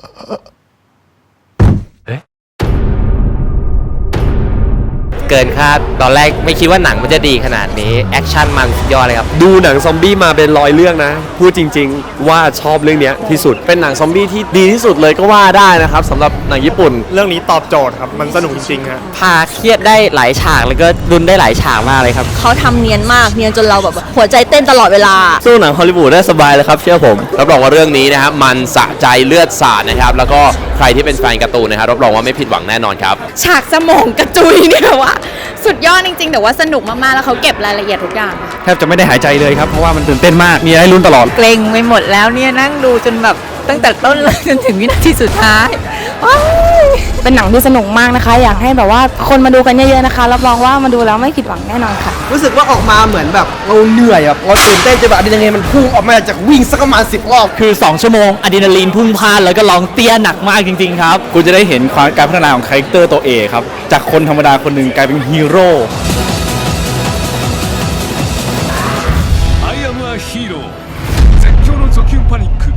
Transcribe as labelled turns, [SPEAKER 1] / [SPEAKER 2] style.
[SPEAKER 1] Uh, เกินคาด ตอนแรกไม่คิดว่าหนังมันจะดีขนาดนี้ แอคชั่นมันสุดยอดเลยครับ
[SPEAKER 2] ดูหนังซอมบี้มาเป็นร้อยเรื่องนะ พูดจริง ๆ ว่าชอบเรื่องเนี้ยที่สุด เป็นหนังซอมบี้ที่ดีที่สุดเลยก็ว่าได้นะครับสำหรับหนังญี่ปุ่น
[SPEAKER 3] เรื่องนี้ตอบโจทย์ครับ มันสนุกจริงๆฮะ
[SPEAKER 1] พาเครียดได้หลายฉากแล้วก็รุนได้หลายฉากมากเลยครับ
[SPEAKER 4] เขาทำเนียนมาก เนียนจนเราแบบหัวใจเต้นตลอดเวลา
[SPEAKER 2] สู้หนังฮอลลีวูดได้สบายเลยครับเชื่อผม
[SPEAKER 5] รับรองว่าเรื่องนี้นะครับมันสะใจเลือดสาดนะครับ แล้วก็ใครที่เป็นแฟนการ์ตูนนะครับรับรองว่าไม่ผิดหวังแน่นอนครับ
[SPEAKER 6] ฉากสมองกระจุยเนี่ยว่าสุดยอดจริงๆ แต่ว่าสนุกมากๆ แล้วเขาเก็บรายละเอียดทุกอย่าง
[SPEAKER 7] แทบจะไม่ได้หายใจเลยครับ เพราะว่ามันตื่นเต้นมาก มีอะไรให้ลุ้นตลอด
[SPEAKER 8] เกรงไปหมดแล้วเนี่ยนั่งดูจนแบบตั้งแต่ต้นเลยจนถึงวินาทีสุดท้ายว้าย
[SPEAKER 9] เป็นหนังที่สนุกมากนะคะ อยากให้แบบว่าคนมาดูกันเยอะๆนะคะ รับรองว่ามาดูแล้วไม่ผิดหวังแน่นอนค่ะ
[SPEAKER 10] รู้สึกว่าออกมาเหมือนแบบเราเหนื่อยแบบเราตื่นเต้นจนแบบอะดรีนาลีนมันพุ่งออกมาจากวิ่งสักประมาณสิบรอบ
[SPEAKER 7] คือ 2 ชั่วโมงอะดรีนาลีนพุ่งพล่านแล้วก็ร้องเตี้ยหนักมากจริง ๆ ครับ คุณจะได้เห็นความการพัฒนาของคาแรคเตอร์ตัวเอกครับ จากคนธรรมดาคนหนึ่งกลายเป็นฮีโร่
[SPEAKER 11] アイアムアヒーロー絶叫のゾキュンパニック一人では危険です